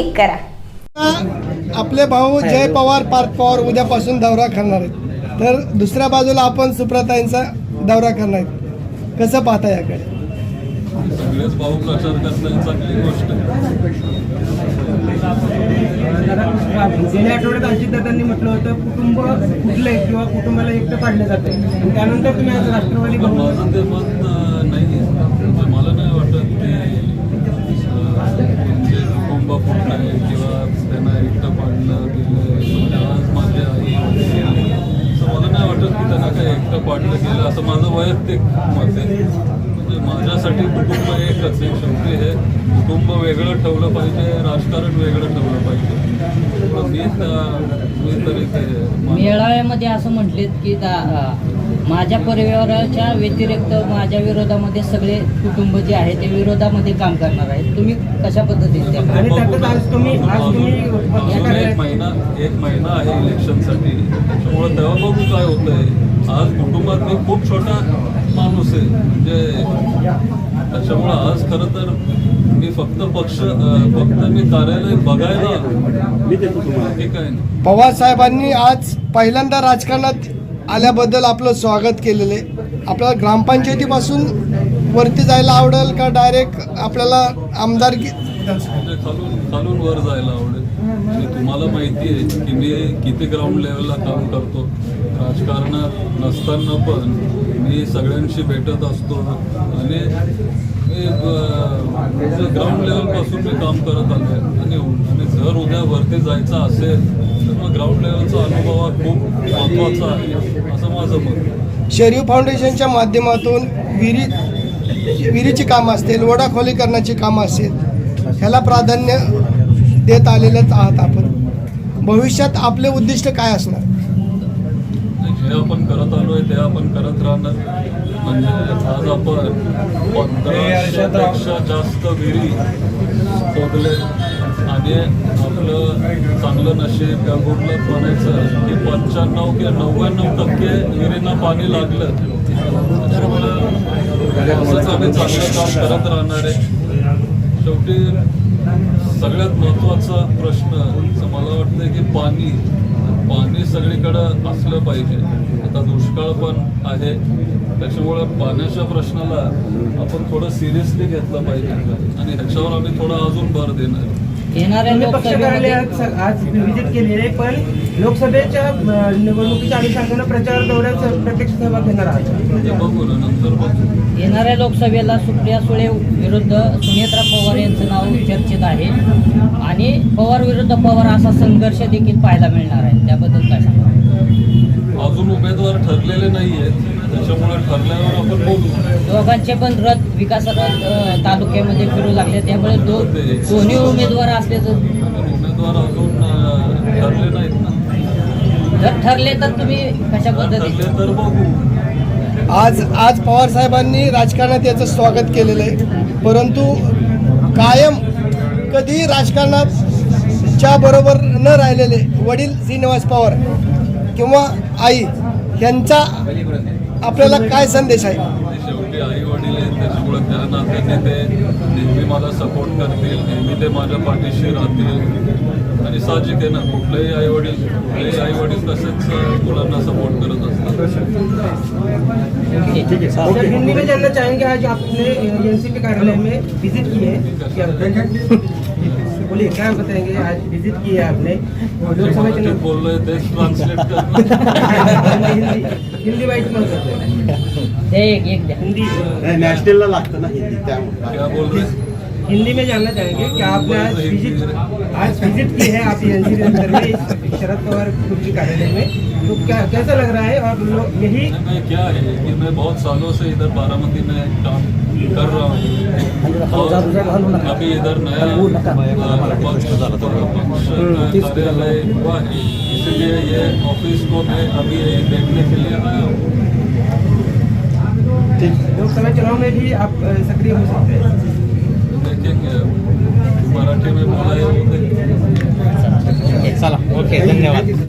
Click करा. आपले भाऊ जय पवार पार्थ पवार उद्यापासून दौरा करणार आहेत. तर दुसऱ्या बाजूला आपण सुप्रताईंचा दौरा करणार आहेत. कसं पाहता याकडे? सगळेच भाऊ प्रचार करताय चांगली गोष्ट. आहे गेल्या आठवड्यात अजितदादांनी म्हटलं होतं कुटुंब कुठलंय किंवा कुटुंबाला एकटं काढलं जाते आणि त्यानंतर तुम्ही आज राष्ट्रवादी पण भवन- माझं ते मत अं, नाही आहे. म्हणजे मला नाही वाटत की अं, तुमचे कुटुंब कुठलं आहे किंवा त्यांना एकटं पाडलं गेलं आज माझी आई होती. असं मला नाही वाटत की त्यांना काही एकटं पाडलं गेलं. असं माझं वैयक्तिक मत आहे. म्हणजे माझ्यासाठी कुटुंब एकच आहे. शेवटी हे कुटुंब वेगळं ठेवलं पाहिजे राजकारण वेगळं ठेवलं पाहिजे. मी त्या- मी तरी ते मेळाव्यामध्ये असं म्हटलेत की दा- माझ्या परिवाराच्या व्यतिरिक्त माझ्या विरोधामध्ये सगळे कुटुंब जे आहे ते विरोधामध्ये काम करणार आहेत. तुम्ही कशा पद्धतीने. एक महिना एक महिना आहे इलेक्शनसाठी. त्याच्यामुळे तेव्हा बघू काय होतंय. आज कुटुंबात मी खूप छोटा माणूस आहे. म्हणजे त्याच्यामुळं आज खरं तर मी फक्त पक्ष फक्त मी कार्यालय बघायला. ठीक आहे पवार साहेबांनी आज पहिल्यांदा राजकारणात आल्याबद्दल आपलं स्वागत केलेलं आहे. आपल्याला ग्रामपंचायतीपासून वरती जायला आवडेल का डायरेक्ट आपल्याला आमदार खालून खालून वर जायला आवडेल. आणि तुम्हाला माहिती आहे की मी किती ग्राउंड लेवलला काम करतो. राजकारणात नसताना पण मी सगळ्यांशी भेटत असतो. आणि मी ग्राउंड लेवलपासून मी काम करत आलो आहे आणि आणि जर उद्या वरती जायचं असेल तर मग ग्राउंड लेवलचा अनुभव हा खूप महत्त्वाचा आहे असं माझं मत आहे. शरीफ फाउंडेशनच्या माध्यमातून विहिरी विहिरीची कामं असतील ओढा खोलीकरणाची कामं असतील ह्याला प्राधान्य देत आलेलेच आहात आपण. भविष्यात आपले उद्दिष्ट काय असणार? जे आपण करत आलोय ते आपण करत राहणार. म्हणजे आज आपण पंधराशेपेक्षा जास्त विहिरी शोधले आणि आपलं चांगलं नशीब या गुडलं म्हणायचं की पंच्याण्णव किंवा नव्याण्णव टक्के विहिरींना पाणी लागलं. त्याच्यामुळं असंच आम्ही चांगलं काम करत राहणार आहे. शेवटी सगळ्यात महत्त्वाचा प्रश्न मला वाटतं की पाणी पाणी सगळीकडं असलं पाहिजे. आता दुष्काळ पण आहे. त्याच्यामुळे पाण्याच्या प्रश्नाला आपण थोडं सिरियसली घेतलं पाहिजे. आणि ह्याच्यावर आम्ही थोडा अजून भर देणार. आहे. येणाऱ्या तुम्ही पक्ष लोकसभेमध्ये कार्यालयात स- आज केली आहे पण लोकसभेच्या अं, निवडणुकीच्या अनुषंगानं प्रचार दौऱ्यात प्रत्यक्ष सहभाग घेणार आहात. बघू येणाऱ्या लोकसभेला सुप्रिया सुळे विरुद्ध सुनेत्रा पवार यांचं नाव चर्चेत आहे. आणि पवार विरुद्ध पवार असा संघर्ष देखील पाहायला मिळणार आहे. त्याबद्दल काय सांगा अजून उमेदवार ठरलेले नाही आहेत त्याच्यामुळे ठरल्यावर आपण बोलू. दोघांचे पण रथ विकास रथ अ, तालुक्यामध्ये फिरू लागले. त्यामुळे दो दोन्ही उमेदवार असल्याचं पण उमेदवार अजून अं, ठरले नाहीत ना. जर ठरले तर तुम्ही कशा पद्धतीने ठरले तर बघू. आज आज पवार साहेबांनी राजकारणात याचं स्वागत केलेलं आहे. परंतु कायम कधी राजकारणात च्या बरोबर न राहिलेले वडील श्रीनिवास पवार किंवा आई यांचा आपल्याला काय संदेश आहे? ते शेवटी आई वडील आहेत त्याच्यामुळे त्या नात्याने ते नेहमी मला सपोर्ट करतील नेहमी ते माझ्या पाठीशी राहतील. आणि साहजिक आहे ना कुठलेही आई वडील कुठलेही आई वडील तसेच मुलांना सपोर्ट करत असतात. हिंदी में जानना चाहेंगे आज आपने एनसीपी कार्यालय में विजिट की है क्या. बोलिए क्या बताएंगे? आज विजिट की है आपने लोकसभा चुनाव तेच ट्रान्सलेट करणार हिंदी हिंदी वाईट मत एक एक हिंदी नॅशनलला लागतं ना हिंदी त्यामुळे. क्या बोल रहे? हिंदी में जानना चाहेंगे कि आपने आज विज़िट आज विज़िट की है आप एनसीपी अंदर में शरद पवार ग्रुप के कार्यालय में। तो क्या कैसा लग रहा है और लोग यही क्या है? कि मैं बहुत सालों से इधर बारामती में काम कर रहा हूँ। अभी इधर नया पक्ष पक्ष कार्यालय हुआ है। इसलिए ये ऑफ़िस को मैं अभी देखने के लिए आया हूँ। लोकसभा चुनाव में भी आप सक्रिय हो सकते हैं। देखेंगे मराठी में बोला है चला ओके धन्यवाद।